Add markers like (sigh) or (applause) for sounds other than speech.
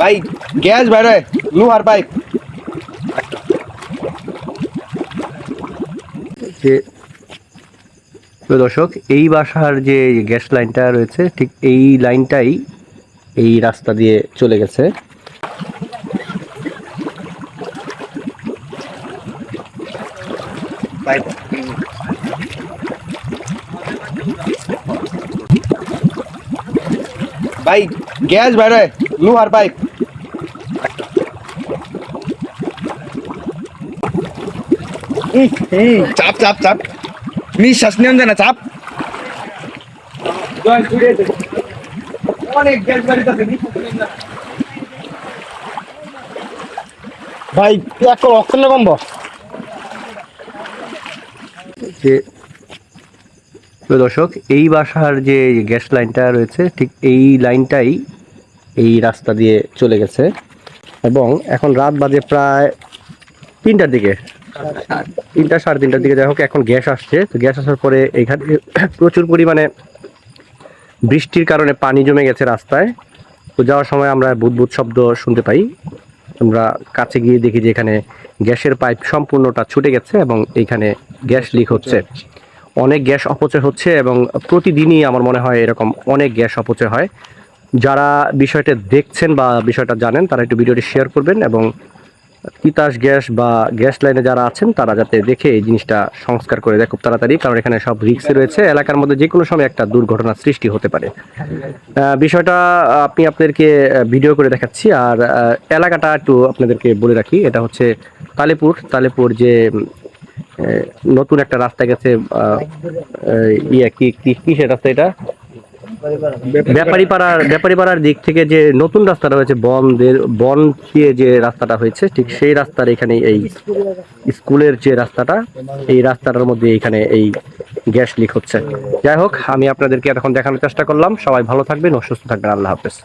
ভাই গ্যাস বাইরে লোহার পাইপ যে দর্শক এই বাসার যে গ্যাস লাইনটা রয়েছে ঠিক এই লাইনটাই এই রাস্তা দিয়ে চলে গেছে। ভাই গ্যাস বাইরে লোহার পাইপ উম, চাপ চাপ চাপ। নিঃশ্বাস নিয়ম যায় না চাপ অনেক গ্যাস বাড়িতে ভাই একটা অক্সিজেন কমব? যে দর্শক এই বাসার যে গ্যাস লাইনটা রয়েছে ঠিক এই লাইনটাই এই রাস্তা দিয়ে চলে গেছে। এবং এখন রাত বাজে প্রায় তিনটার দিকে। তিনটা সাড়ে তিনটার দিকে। যাই হোক, এখন গ্যাস আসছে। তো গ্যাস আসার পরে এখানে (coughs) প্রচুর পরিমাণে বৃষ্টির কারণে পানি জমে গেছে রাস্তায়। তো যাওয়ার সময় আমরা বুদবুদ শব্দ শুনতে পাই। আমরা কাছে গিয়ে দেখি যে এখানে গ্যাসের পাইপ সম্পূর্ণটা ছুটে গেছে এবং এইখানে গ্যাস লিক হচ্ছে। অনেক গ্যাস অপচয় হচ্ছে এবং প্রতিদিনই আমার মনে হয় এরকম অনেক গ্যাস অপচয় হয়। যারা বিষয়টা দেখছেন বা বিষয়টা জানেন, তারা একটু ভিডিওটি শেয়ার করবেন এবং তিতাস গ্যাস বা গ্যাস লাইনে যারা আছেন, তারা যাতে দেখে এই জিনিসটা সংস্কার করে দেয় খুব তাড়াতাড়ি, কারণ এখানে সব রিক্সে রয়েছে। এলাকার মধ্যে যে কোনো সময় একটা দুর্ঘটনার সৃষ্টি হতে পারে। বিষয়টা আপনি আপনাদেরকে ভিডিও করে দেখাচ্ছি। আর এলাকাটা একটু আপনাদেরকে বলে রাখি, এটা হচ্ছে তালেপুর। তালেপুর যে নতুন একটা রাস্তা গেছে ইয়ে কি কি, কিসের রাস্তা এটা? ব্যাপারী পাড়ার দিক থেকে যে নতুন রাস্তাটা হয়েছে বনদের, বন দিয়ে যে রাস্তাটা হয়েছে, ঠিক সেই রাস্তার এখানে এই স্কুলের যে রাস্তাটা, এই রাস্তাটার মধ্যে এখানে এই গ্যাস লিক হচ্ছে। যাই হোক, আমি আপনাদেরকে এখন দেখানোর চেষ্টা করলাম। সবাই ভালো থাকবেন অসুস্থ সুস্থ থাকবেন। আল্লাহ হাফেজ।